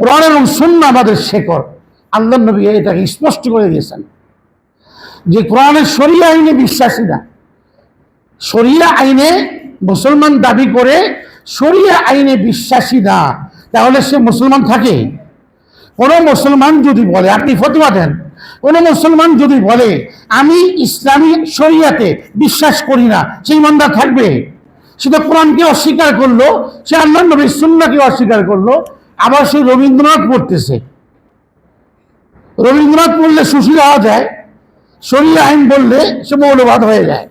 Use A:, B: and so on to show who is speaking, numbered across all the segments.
A: কোরআন এবং শূন্য আমাদের শেকড় আল্লাহ নবী এটাকে স্পষ্ট করে দিয়েছেন। যে কোরআনের শরিয়া আইনে বিশ্বাসী না শরিয়া আইনে মুসলমান দাবি করে শরিয়া আইনে বিশ্বাসী না তাহলে সে মুসলমান থাকে? কোনো মুসলমান যদি বলে, আপনি ফতোয়া দেন, কোনো মুসলমান যদি বলে, আমি ইসলামী শরিয়াতে বিশ্বাস করি না সেই ইমানদার থাকবে? সে তো কোরআনকে অস্বীকার করল, সে আল্লাহ নবীর সুন্নাকে অস্বীকার করল আবার সে রবীন্দ্রনাথ পড়তেছে। রবীন্দ্রনাথ পড়লে সুশীল হওয়া যায়, শরীর আইন বললে সে মৌলবাদ হয়ে যায়।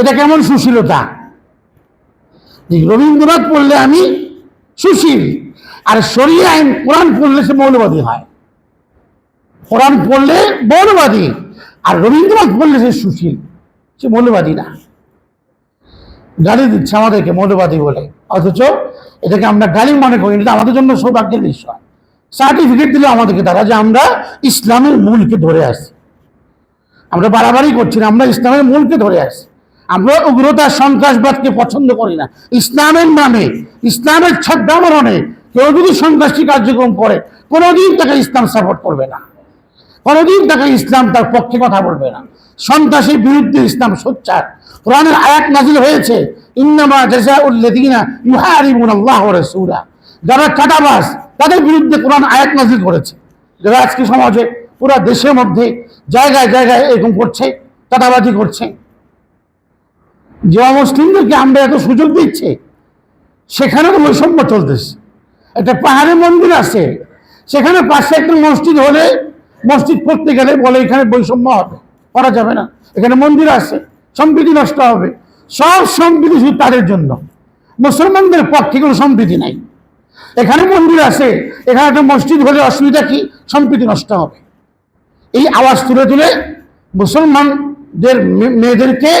A: এটা কেমন সুশীলতা? রবীন্দ্রনাথ পড়লে আমি সুশীল, আর শরীর আইন, কোরআন পড়লে সে মৌলবাদী হয়। কোরআন পড়লে মৌলবাদী, আর রবীন্দ্রনাথ পড়লে সে সুশীল, সে মৌলবাদী না। গালি দিচ্ছে আমাদেরকে মৌলবাদী বলে। অথচ এটাকে আমরা গালি মনে করি এটা আমাদের জন্য সৌভাগ্যের বিষয়। সার্টিফিকেট দিলে আমাদেরকে তারা যে আমরা ইসলামের মূলকে ধরে আসি আমরা বাড়াবাড়ি করছি না, আমরা ইসলামের মূলকে ধরে আসি আমরা উগ্রতা, সন্ত্রাসবাদকে পছন্দ করি না। ইসলামের নামে, ইসলামের ছদ্মাবরণে কেউ যদি সন্ত্রাসী কার্যক্রম করে, কোনোদিন তাকে ইসলাম সাপোর্ট করবে না। কোনোদিন তাকে ইসলাম তার পক্ষে কথা বলবে না। সন্ত্রাসের বিরুদ্ধে ইসলাম সোচ্চার। কোরআনের আয়াত নাজিল হয়েছে, ইন্নামা জাযাউল্লাযীনা ইউহারিবুনা আল্লাহ ওয়া রাসূলা। যারা কাটাবাস তাদের বিরুদ্ধে কোরআন আয়াত নাজিল করেছে। যারা আজকে সমাজে, পুরো দেশের মধ্যে জায়গায় জায়গায় এরকম করছে কাটাবাজি করছে। যে মুসলিমদেরকে আমরা এত সুযোগ দিচ্ছে সেখানে তো বৈষম্য চলতেছে। একটা পাহাড়ে মন্দির আছে, সেখানে পাশে একটা মসজিদ হলে মসজিদ করতে গেলে বলে এখানে বৈষম্য হবে, করা যাবে না। এখানে মন্দির আছে, সম্প্রীতি নষ্ট হবে। সব সম্প্রীতি শুধু তাদের জন্য। মুসলমানদের পক্ষে কোনো সম্প্রীতি নাই। এখানে মন্দির আছে, এখানে একটা মসজিদ হলে অসুবিধা কি? সম্প্রীতি নষ্ট হবে। এই আওয়াজ তুলে তুলে মুসলমানদের মেয়েদেরকে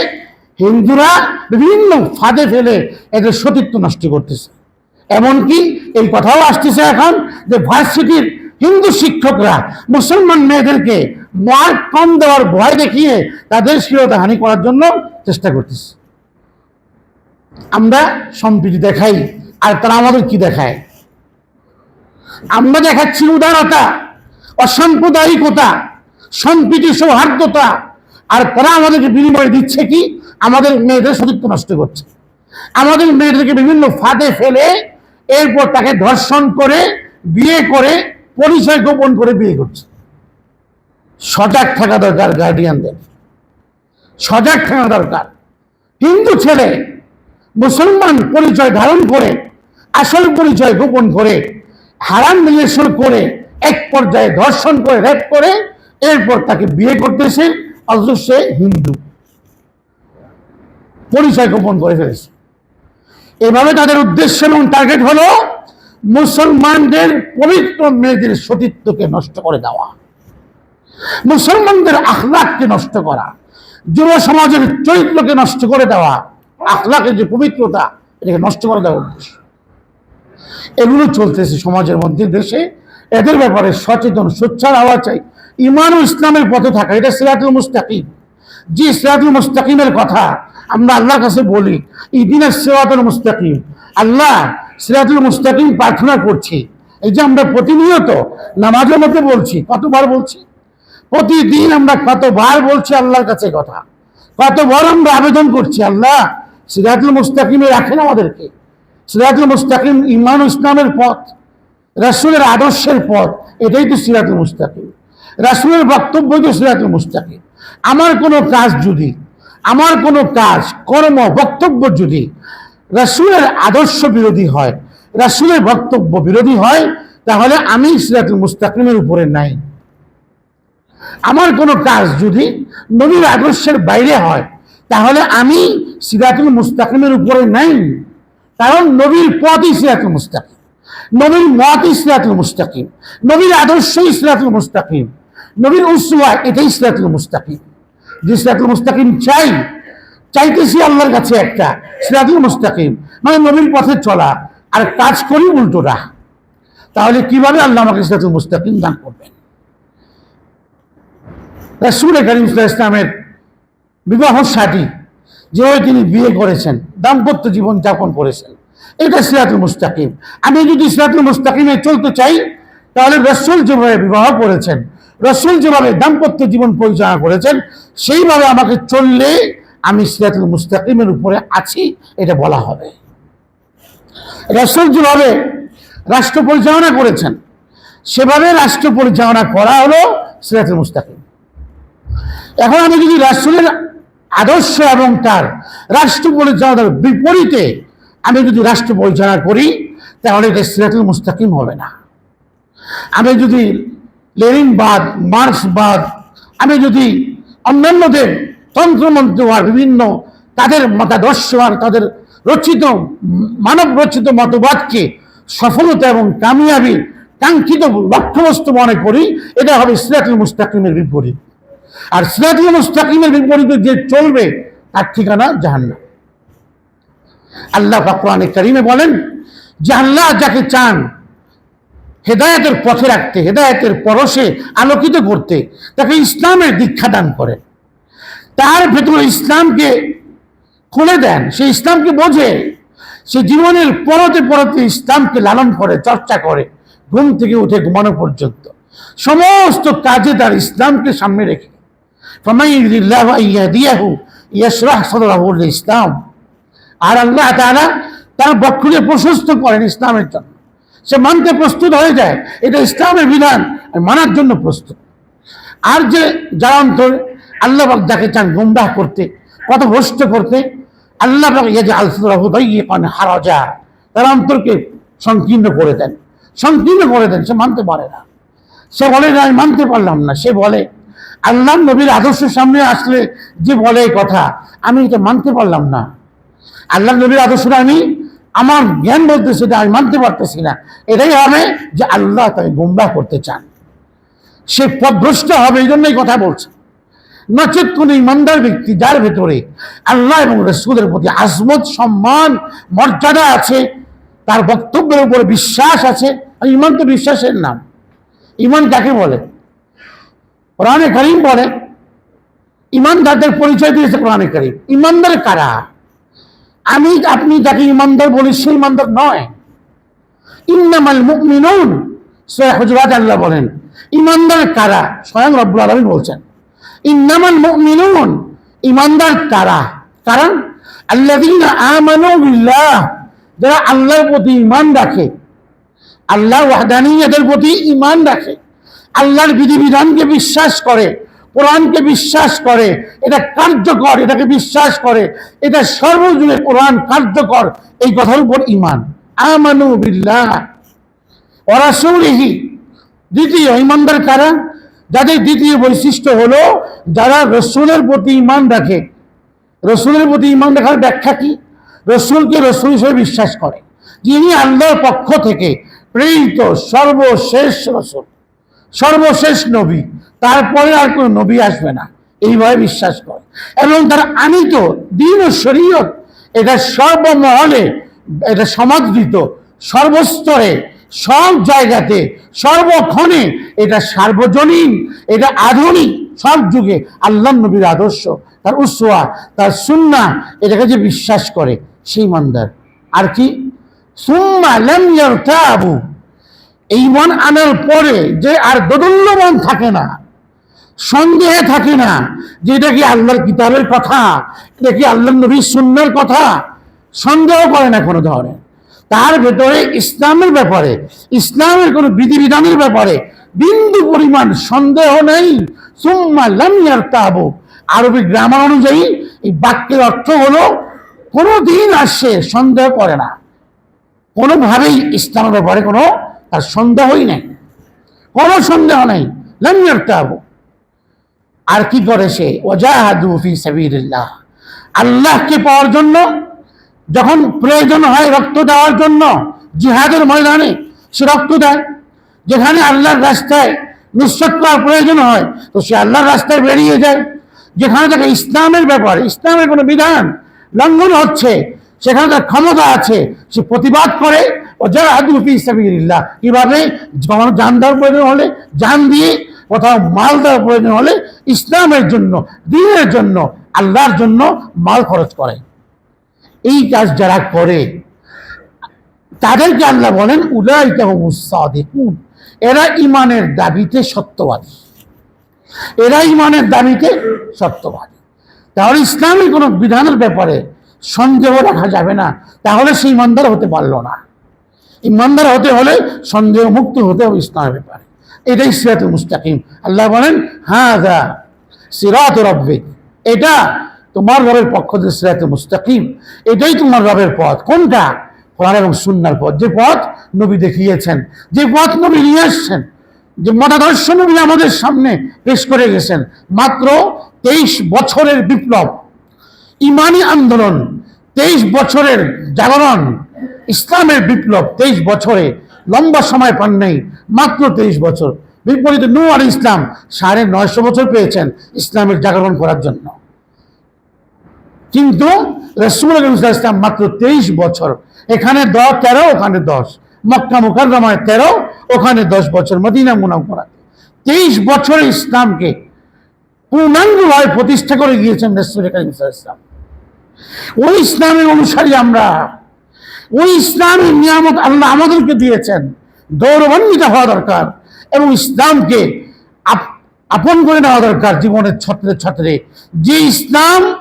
A: হিন্দুরা বিভিন্ন ফাঁদে ফেলে এদের সতীত্ব নষ্ট করতেছে। এমনকি এই কথাও আসতেছে এখন যে ভার্সিটির হিন্দু শিক্ষকরা, মুসলমান মেয়েদেরকে মার্ক কম দেওয়ার ভয় দেখিয়ে তাদের শিরতা হানি করার জন্য চেষ্টা করতেছে। আমরা সম্প্রীতি দেখাই, আর তারা আমাদের কি দেখায়? আমরা দেখাচ্ছি উদারতা, অসাম্প্রদায়িকতা, সম্প্রীতি সৌহার্দ্যতা, আর তারা আমাদেরকে বিনিময় দিচ্ছে কি? আমাদের মেয়েদের সতীত্ব নষ্ট করছে। আমাদের মেয়েদেরকে বিভিন্ন ফাঁদে ফেলে এরপর তাকে ধর্ষণ করে, বিয়ে করে পরিচয় গোপন করে বিয়ে করছে। সজাগ থাকা দরকার গার্ডিয়ানদের সজাগ থাকা দরকার। হিন্দু ছেলে মুসলমান পরিচয় ধারণ করে, আসল পরিচয় গোপন করে হারাম রিলেশন করে, এক পর্যায়ে ধর্ষণ করে রেপ করে, এরপর তাকে বিয়ে করতেছে, অথচ সে হিন্দু। পরিচয় গোপন করে ফেলেছে। এভাবে তাদের উদ্দেশ্য এবং টার্গেট হলো মুসলমানদের পবিত্র মেয়েদের সতীত্বকে নষ্ট করে দেওয়া, মুসলমানদের আখলাককে নষ্ট করা, যুব সমাজের চরিত্রকে নষ্ট করে দেওয়া, আখলাকের যে পবিত্রতা, এটাকে নষ্ট করে দেওয়া উদ্দেশ্য। এগুলো চলতেছে সমাজের মধ্যে, দেশে। এদের ব্যাপারে সচেতন, সোচ্চার হওয়া চাই। ইমান ইসলামের পথে থাকা, এটা সিরাতুল মুস্তাকিম। যে সিরাতুল মুস্তাকিমের কথা আমরা আল্লাহর কাছে বলি ইদিনের সিরাতুল মুস্তাকিম। আল্লাহ সিরাতুল মুস্তাকিম প্রার্থনা করছি। এই যে আমরা প্রতিনিয়ত নামাজের মধ্যে বলছি, কতবার বলছি? প্রতিদিন আমরা কতবার বলছি আল্লাহর কাছে কথা? কতবার আমরা আবেদন করছি, আল্লাহ, সিরাতুল মুস্তাকিমে রাখেন আমাদেরকে। সিরাতুল মুস্তাকিম ইমান ইসলামের পথ, রাসূলের আদর্শের পথ, এটাই তো সিরাতুল মুস্তাকিম। রাসূলের বক্তব্যই তো সিরাতুল মুস্তাকিম। আমার কোনো কাজ যদি আমার কোনো কাজ, কর্ম, বক্তব্য যদি রাসূলের আদর্শ বিরোধী হয়, রাসূলের বক্তব্য বিরোধী হয়, তাহলে আমি সিরাতুল মুস্তাকিমের উপরে নাই। আমার কোনো কাজ যদি নবীর আদর্শের বাইরে হয়, তাহলে আমি সিরাতুল মুস্তাকিমের উপরে নাই। কারণ নবীর পথই সিরাতুল মুস্তাকিম। নবীর মতই সিরাতুল মুস্তাকিম। নবীর আদর্শই সিরাতুল মুস্তাকিম। নবীর উসওয়া এটাই সিরাতুল মুস্তাকিম। যে সিরাতুল মুস্তাকিম চাই, চাইতেছি আল্লাহর কাছে একটা, সিরাতুল মুস্তাকিম। মানে নবীর পথে চলা, আর কাজ করি উল্টোটা। তাহলে কীভাবে আল্লাহ আমাকে সিরাতুল মুস্তাকিম দান করবেন? রাসূল করিম ইসলামের বিবাহ সাথী যেভাবে তিনি বিয়ে করেছেন, দাম্পত্য জীবন যাপন করেছেন, এটা সিরাতুল মুস্তাকিম। আমি যদি সিরাতুল মুস্তাকিমে চলতে চাই, তাহলে রসুল যেভাবে বিবাহ করেছেন রসুল যেভাবে দাম্পত্য জীবন পরিচালনা করেছেন, সেইভাবে আমাকে চললে আমি সিরাতুল মুস্তাকিমের উপরে আছি, এটা বলা হবে। রসুল যেভাবে রাষ্ট্র পরিচালনা করেছেন, সেভাবে রাষ্ট্র পরিচালনা করা হলো সিরাতুল মুস্তাকিম। এখন আমি যদি রাসূলের আদর্শ এবং তার রাষ্ট্র পরিচালনার বিপরীতে আমি যদি রাষ্ট্র পরিচালনা করি, তাহলে এটা সিরাতুল মুস্তাকিম হবে না। আমি যদি লেনিনবাদ মার্ক্সবাদ আমি যদি অন্যান্যদের তন্ত্রমন্ত্র আর বিভিন্ন তাদের মতাদর্শ আর তাদের রচিত, মানব রচিত মতবাদকে সফলতা এবং কামিয়াবি, কাঙ্ক্ষিত লক্ষ্যবস্তু মনে করি, এটা হবে সিরাতুল মুস্তাকিমের বিপরীত। আর সিরাতুল মুস্তাকিমের বিপরীতে যে চলবে, তার ঠিকানা জাহান্নাম। আল্লাহ কোরআনে করিমে বলেন, যে আল্লাহ যাকে চান হেদায়তের পথে রাখতে, হেদায়তের পরশে আলোকিত করতে, তাকে ইসলামের দীক্ষা দান করে। তার ভেতরে ইসলামকে খুলে দেন, সে ইসলামকে বোঝে, সে জীবনের পরতে পরতে ইসলামকে লালন করে, চর্চা করে, ঘুম থেকে উঠে ঘুমানো পর্যন্ত। সমস্ত কাজে তার ইসলামকে সামনে রেখে। ইসলাম আর আল্লাহ তারা তার বক্ষকে প্রশস্ত করেন ইসলামের জন্য। সে মানতে প্রস্তুত হয়ে যায়। এটা ইসলামের বিধান মানার জন্য প্রস্তুত। আর যে যারা অন্তর আল্লাহ পাক যাকে চান গুমরাহ করতে কত ভ্রষ্ট করতে, আল্লাহ পাক ইয়ে যে দাইয়িকান হারাজা, তার অন্তরকে সংকীর্ণ করে দেন। সংকীর্ণ করে দেন, সে মানতে পারে না। সে বলে যে আমি মানতে পারলাম না। সে বলে, আল্লাহ নবীর আদর্শের সামনে আসলে যে বলে কথা, আমি এটা মানতে পারলাম না। আল্লাহ নবীর আদর্শটা আমি আমার জ্ঞান বলতে সেটা আমি মানতে পারতেছি না। এটাই হবে যে আল্লাহ তাকে গুমরাহ করতে চান। সে পদভ্রষ্ট হবে, এই জন্যই কথা বলছে। নচেত কোন ইমানদার ব্যক্তি যার ভেতরে আল্লাহ এবং রসুলের প্রতি আজমত, সম্মান, মর্যাদা আছে, তার বক্তব্যের উপরে বিশ্বাস আছে ইমান তো বিশ্বাসের নাম। ইমান কাকে বলে? কোরআনে করিম বলে, ইমানদারদের পরিচয় দিয়েছে কোরআনে করিম। ইমানদার কারা? আমি আপনি যাকে ইমানদার বলি সেই ইমানদার নয়। ইন্নামাল মুমিনুন, সূরা হুজুরাত আল্লাহ বলেন। ইমানদার কারা? স্বয়ং রব্বুল আলামিন বলছেন। ইন্নামাল মুমিনুন, ইমানদার কারা? কারণ আল্লাযীনা আমানু বিল্লাহ, যারা আল্লাহর প্রতি ইমান রাখে, আল্লাহ ওয়াহদানিয়তের প্রতি ঈমান রাখে, আল্লাহর বিধিবিধানকে বিশ্বাস করে কোরআনকে বিশ্বাস করে, এটা কার্যকর, এটাকে বিশ্বাস করে, এটা সর্বজুড়ে কোরআন কার্যকর, এই কথার উপর ইমান আমানু বিল্লাহ। অরাসৌরিহি দ্বিতীয় ইমানদার কারা? যাদের দ্বিতীয় বৈশিষ্ট্য হলো যারা রসুলের প্রতি ইমান রাখে। রসুলের প্রতি ইমান রাখার ব্যাখ্যা কি? রসুলকে রসুল হিসেবে বিশ্বাস করে, যিনি আল্লাহর পক্ষ থেকে প্রেরিত সর্বশেষ রসুল, সর্বশেষ নবী। তারপরে আর কোনো নবী আসবে না। এইভাবে বিশ্বাস করে। এবং তার আনিত দিন ও শরীয়ত, এটা সর্বমহলে, এটা সমাদৃত, সর্বস্তরে, সব জায়গাতে, সর্বক্ষণে এটা সার্বজনীন, এটা আধুনিক, সব যুগে আল্লাহ নবীর আদর্শ, তার উসোয়া তার সুন্না এটাকে যে বিশ্বাস করে, সেই মান্দার। আর কি? সুম্মা লাম ইয়ারতাবু। এই মন আনার পরে যে আর দোদল্যমান থাকে না। সন্দেহে থাকে না যে এটা কি আল্লাহর কিতাবের কথা? এটা কি আল্লাহ নবীর সুন্নার কথা? সন্দেহ করে না কোনো ধরনের। তার ভেতরে ইসলামের ব্যাপারে, ইসলামের কোনো বিধিবিধানের ব্যাপারে বিন্দু পরিমাণ সন্দেহ নেই। সুম্মা লাম ইয়ারতাবু। আরবি গ্রামার অনুযায়ী এই বাক্যের অর্থ হলো কোনো দিন আসে সন্দেহ করে না। কোনোভাবেই ইসলামের ব্যাপারে কোনো তার সন্দেহই নেই। কোনো সন্দেহ নেই। লামিয়ারতাবু আর কি করে সে? আল্লাহকে পাওয়ার জন্য, যখন প্রয়োজন হয় রক্ত দেওয়ার জন্য, জিহাদের ময়দানে সে রক্ত দেয়। যেখানে আল্লাহর রাস্তায় নিঃশ্বাস করার প্রয়োজন হয়, তো সে আল্লাহর রাস্তায় বেরিয়ে যায়। যেখানে তাকে ইসলামের ব্যাপারে, ইসলামের কোনো বিধান লঙ্ঘন হচ্ছে, সেখানে তার ক্ষমতা আছে, সে প্রতিবাদ করে। ও যারা হাদুফি ইসলামিল্লাহ কীভাবে? জান দেওয়ার প্রয়োজন হলে জান দিয়ে, কোথাও মাল দেওয়ার প্রয়োজন হলে ইসলামের জন্য, দিনের জন্য, আল্লাহর জন্য মাল খরচ করে। এই কাজ যারা করে, তাদেরকে আল্লাহ বলেন সাদিকুন। এরা ইমানের দাবিতে সত্যবাদী। এরা ইমানের দাবিতে সত্যবাদী। তাহলে ইসলামের কোনো বিধানের ব্যাপারে সন্দেহ রাখা যাবে না। তাহলে সে ইমানদার হতে পারল না। ইমানদার হতে হলে সন্দেহ মুক্ত হতে হবে ইসলামের ব্যাপারে। এটাই সিরাত মুস্তাকিম। আল্লাহ বলেন হ্যাঁ সিরাত রব্বিক এটা তোমার রবের পক্ষ থেকে সিরাত মুস্তাকিম। এটাই তোমার রবের পথ। কোনটা? কোরআন এবং সুন্নার পথ। যে পথ নবী দেখিয়েছেন, যে পথ নবী নিয়ে আসছেন যে মতাদর্শ নবী আমাদের সামনে পেশ করে গেছেন, মাত্র তেইশ বছরের বিপ্লব, ইমানি আন্দোলন, তেইশ বছরের জাগরণ, ইসলামের বিপ্লব, তেইশ বছরে, লম্বা সময় পান নাই, মাত্র তেইশ বছর। বিপরীতে নূ আল ইসলাম সাড়ে নয়শো বছর পেয়েছেন ইসলামের জাগরণ করার জন্য। কিন্তু রসুল ইসলাম মাত্র তেইশ বছর, এখানে দশ, তেরো, ওখানে দশ, মক্কা মুকাররমায় তেরো, ওখানে দশ বছর, মদিনা মুনাফরা তেইশ বছরে ইসলামকে পূর্ণাঙ্গভাবে প্রতিষ্ঠা করে গিয়েছেন রসুল ইসলাম ওই ইসলামের অনুসারী আমরা, ওই ইসলামের নিয়ামত আল্লাহ আমাদেরকে দিয়েছেন। গৌরবান্বিত হওয়া দরকার এবং ইসলামকে আপ- আপন করে নেওয়া দরকার জীবনের ছত্রে ছত্রে। যে ইসলাম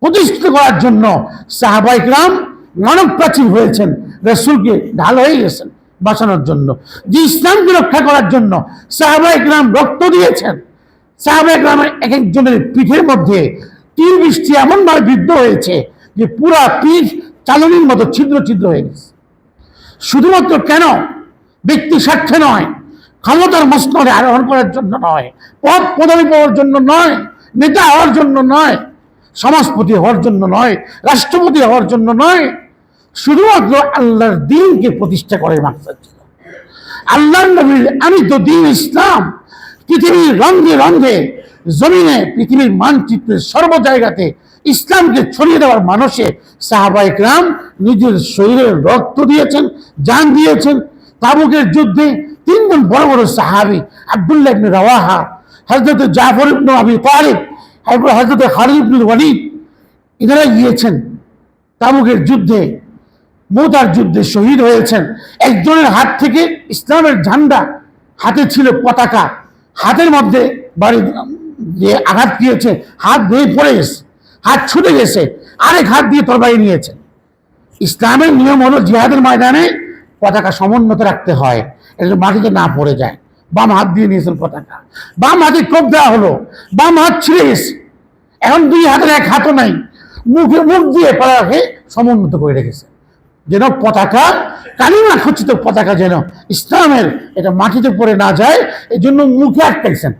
A: প্রতিষ্ঠিত করার জন্য সাহাবাইকরাম মানব প্রাচীর হয়েছেন, রসুলকে ঢাল হয়ে গেছেন বাঁচানোর জন্য। যে ইসলামকে রক্ষা করার জন্য সাহাবাইকরাম রক্ত দিয়েছেন সাহাবাইকরামের এক একজনের পিঠের মধ্যে তীর বৃষ্টি এমনভাবে বিদ্ধ হয়েছে যে পুরা পিঠ চালনির মতো ছিদ্র ছিদ্র হয়ে গেছে। শুধুমাত্র কেন? ব্যক্তি স্বার্থে নয়, ক্ষমতার মস্তরে আরোহণ করার জন্য নয়, পদ পদবি পাওয়ার জন্য নয়, নেতা হওয়ার জন্য নয়, সমাজপতি হওয়ার জন্য নয়, রাষ্ট্রপতি হওয়ার জন্য নয়, শুধুমাত্র আল্লাহর দিনকে প্রতিষ্ঠা করে মাকসাদ ছিল। আল্লাহর নবীর আমি তো দিন ইসলাম, পৃথিবীর রঙে রঙে, জমিনে পৃথিবীর মানচিত্রের সর্ব জায়গাতে ইসলামকে ছড়িয়ে দেওয়ার মানুষে সাহাবাইক রাম নিজের শরীরের রক্ত দিয়েছেন যান দিয়েছেন তাবুকের যুদ্ধে তিনজন বড় বড় সাহাবি, আব্দুল্লাহ ইবনে রাওয়াহা হজরত জাফর ইবনে আবি তালিব হজরত খালিদ ইবনুল ওয়ালিদ এনারা গিয়েছেন তাবুকের যুদ্ধে। মোতার যুদ্ধে শহীদ হয়েছেন। একজনের হাত থেকে ইসলামের ঝান্ডা হাতে ছিল পতাকা। হাতের মধ্যে বাড়ি দিয়ে আঘাত দিয়েছে হাত ধুয়ে পড়ে গেছে। হাত ছুটে গেছে। আরেক হাত দিয়ে তরবারি নিয়েছেন ইসলামের নিয়ম হলো জিহাদের ময়দানে পতাকা সমুন্নত রাখতে হয় এটা মাটিতে না পড়ে যায়। বাম হাত দিয়ে নিয়েছেন পতাকা। বাম হাতে কোপ দেওয়া হলো। বাম হাত ছিঁড়ে গেছে। এখন দুই হাতের এক হাতও নাই। মুখে মুখ দিয়ে পতাকাকে সমুন্নত করে রেখেছে। যেন পতাকা, কালিমা খচিত পতাকা যেন ইসলামের এটা মাটিতে পড়ে না যায় এই জন্য মুখে আটকাইছেন।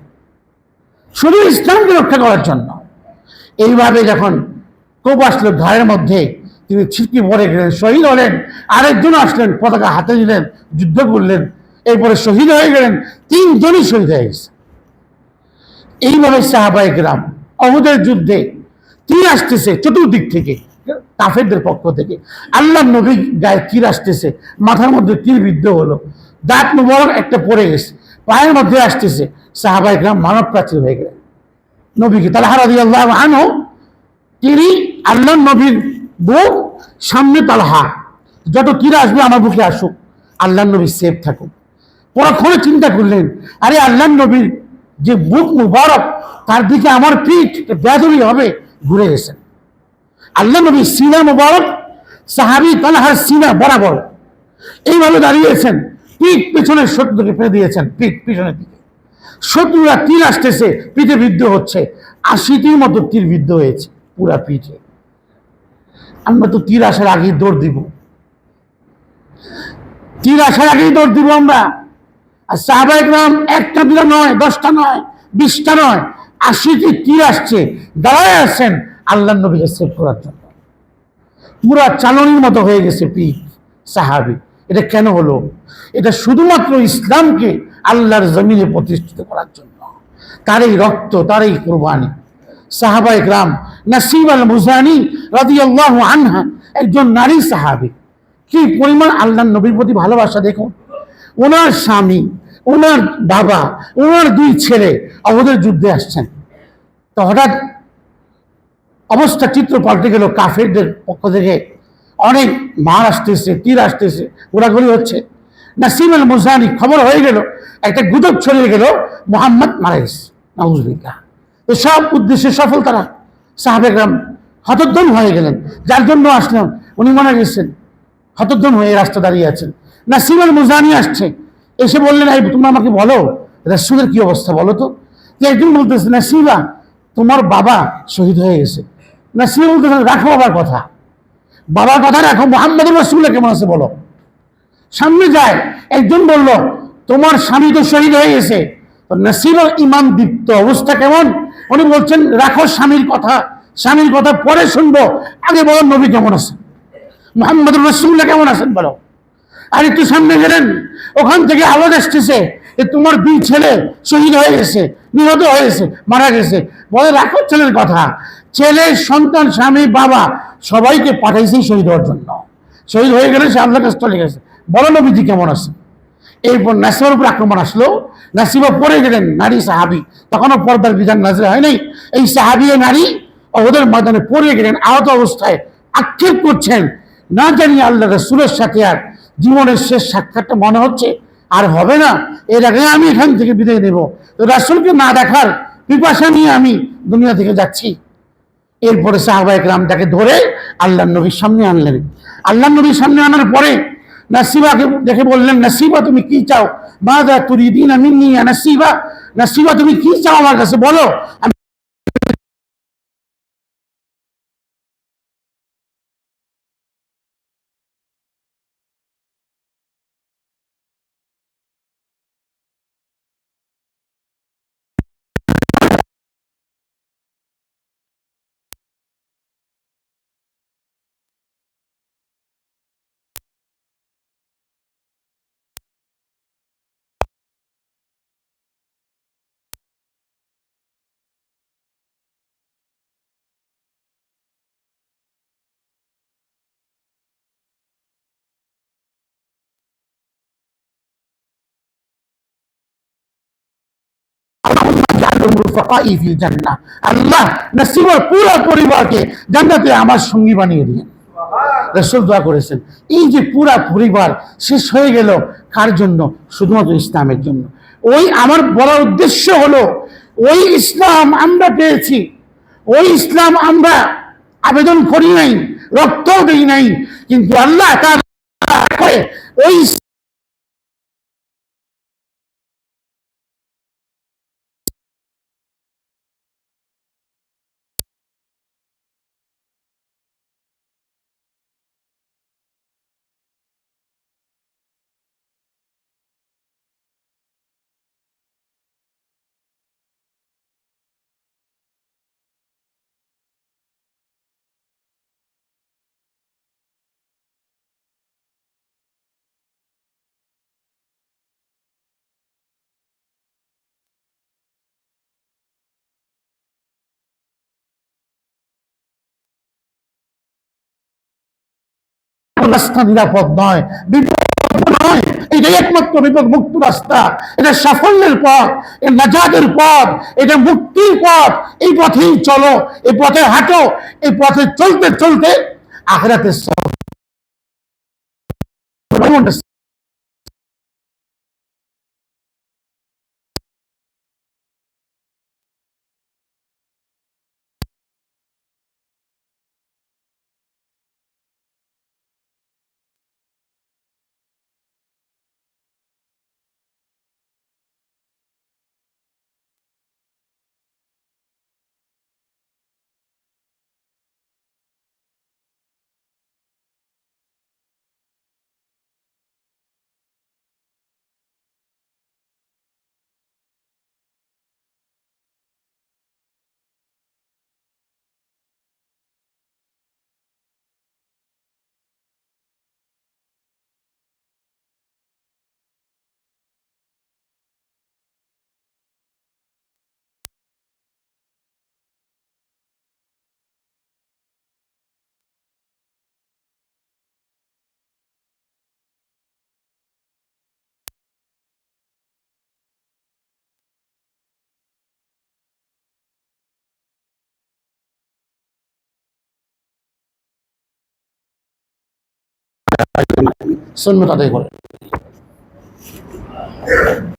A: শুধু ইসলামকে রক্ষা করার জন্য। এইভাবে যখন কোপ আসলো ঘরের মধ্যে তিনি ছিটকি পড়ে গেলেন, শহীদ হলেন। আরেকজন আসলেন, পতাকা হাতে নিলেন, যুদ্ধ করলেন। এরপরে শহীদ হয়ে গেলেন, তিনজনই শহীদ হয়ে গেছে। এইভাবে সাহাবাই গ্রাম অহুদের যুদ্ধে তীর আসতেছে চতুর্দিক থেকে, কাফেরদের পক্ষ থেকে? আল্লাহ নবী গায়ে তীর আসতেছে? মাথার মধ্যে তীর বিদ্ধ হলো? দাঁত মুবারক একটা পড়ে গেছে, পায়ের মধ্যে আসতেছে। সাহাবাই গ্রাম মানব প্রাচীর হয়ে গেলেন। নবীকে তাহলে হারাদি আল্লাহ আনো তিনি আল্লাহ নবীর বুক সামনে তালহা। যত তীর আসবে আমার বুকে আসুক আল্লাহ নবী সেফ থাকুক। পরক্ষণে চিন্তা করলেন, আরে আল্লাহ নবীর যে বুক মুবারক, তার দিকে আমার পিঠ বেদরি হবে, ঘুরে গেছেন আল্লাহ নবী সিনা মুবারক, সাহাবি তালহার সিনা বরাবর। এইভাবে দাঁড়িয়েছেন, পিঠ পেছনের শত্রুকে ফেলে দিয়েছেন, পিঠ পিছনের দিকে। শত্রুরা তীর আসতেছে, পিঠে বিদ্ধ হচ্ছে, আশিটির মতো তীর বিদ্ধ হয়েছে, পুরা পিঠে। আমরা তো তীর আসার আগেই দৌড় দিব। তীর আসার আগেই দৌড় দিব আমরা। আর সাহাবাহাম একটা দুটা নয়, দশটা নয়, বিশটা নয়, আশিটি তীর আসছে। দাঁড়ায় আসছেন আল্লাহ নবীকে সেভ করার জন্য। পুরা চালনির মতো হয়ে গেছে পিঠ সাহাবি। এটা কেন হলো? এটা শুধুমাত্র ইসলামকে আল্লাহর জমিনে প্রতিষ্ঠিত করার জন্য। তার এই রক্ত, তার এই কোরবানি। সাহাবা ইকরাম নাসিব আল মুজানি রাদি আল্লাহ আনহা, একজন নারী সাহাবি। কি পরিমাণ আল্লাহ নবীর প্রতি ভালোবাসা দেখুন। ওনার স্বামী, ওনার বাবা, ওনার দুই ছেলে অবদের যুদ্ধে আসছেন। তো হঠাৎ অবস্থা, চিত্র পাল্টে গেল, কাফেরদের পক্ষ থেকে। অনেক মার আসতেছে তীর আসতেছে ঘোরাঘুরি হচ্ছে। নাসিম আল মুজানি, খবর হয়ে গেল, একটা গুজব ছড়িয়ে গেল, মোহাম্মদ মারা গেছে, নাউজুবিল্লাহ। তো সব উদ্দেশ্যে সফল তারা। সাহাবেগ্রাম হতোদ্যম হয়ে গেলেন। যার জন্য আসলেন উনি মারা গেছেন। হতোদ্যম হয়ে রাস্তা দাঁড়িয়ে আছেন। নাসিম আল মুজানি আসছে। এসে বললেন, এই তোমরা আমাকে বলো, রসুলের কি অবস্থা বলো তো? একদিন বলতেছে নাসিবা তোমার বাবা শহীদ হয়ে গেছে। নাসিবা বলতেছে, রাখো বাবার কথা। বাবার কথা রাখো, মোহাম্মদ রসুল্লাহ কেমন আছে বলো? সামনে যায়, একজন বলল, তোমার স্বামী তো শহীদ হয়ে গেছে। তো নাসির ইমান দীপ্ত অবস্থা কেমন? উনি বলছেন, রাখো স্বামীর কথা স্বামীর কথা পরে শুনব। আগে বলো, নবী কেমন আছে মোহাম্মদ রসুল্লাহ কেমন আছেন বলো? আর একটু সামনে গেলেন, ওখান থেকে আলো আসতেছে যে তোমার দুই ছেলে শহীদ হয়ে গেছে, নিহত হয়েছে মারা গেছে। বলে, রাখো ছেলের কথা। ছেলে, সন্তান, স্বামী, বাবা, সবাইকে পাঠাইছেই শহীদ হওয়ার জন্য। শহীদ হয়ে গেলে সে আল্লাহ কাছে চলে গেছে। বলো, নবীজি কেমন আছে এরপর নাসিবার উপর আক্রমণ আসলো। নাসিবা পড়ে গেলেন নারী সাহাবি। তখনও পর্দার বিধান নাজরে হয় নাই। এই সাহাবি নারী ওদের ময়দানে পড়ে গেলেন, আহত অবস্থায় আক্ষেপ করছেন। না জানি আল্লাহ রসুলের সাথে আর জীবনের শেষ সাক্ষাৎটা মনে হচ্ছে, আর হবে না। এর আগে আমি এখান থেকে বিদায় নেব। তো রাসুলকে না দেখার পিপাসা নিয়ে আমি দুনিয়া থেকে যাচ্ছি। এরপরে সাহাবা একরাম তাকে ধরে আল্লাহ নবীর সামনে আনলেন। আল্লাহ নবীর সামনে আনার পরে নাসিবাকে দেখে বললেন, নাসিবা, তুমি কি চাও? মা দা দিন আমি নিয়ে নাসিবা। নাসিবা, তুমি কি চাও আমার কাছে? বলো। আল্লাহ পুরো পরিবারকে জান্নাতে আমার সঙ্গী বানিয়ে দিলেন। রসুল দোয়া করেছেন এই যে পুরা পরিবার শেষ হয়ে গেল কার জন্য? শুধুমাত্র ইসলামের জন্য। ওই আমার বলার উদ্দেশ্য হলো ওই ইসলাম আমরা পেয়েছি ওই ইসলাম আমরা আবেদন করি নাই রক্তও দিই নাই কিন্তু আল্লাহ তার ওই রাস্তা নিরাপদ নয়। বিপদ নয়। এটাই একমাত্র বিপদ, মুক্ত রাস্তা। এটা সাফল্যের পথ, এটা নাজাদের পথ, এটা মুক্তির পথ। এই পথেই চলো, এই পথে হাঁটো, এই পথে চলতে চলতে আখরাতের সব সন্ন্যত আদায় করে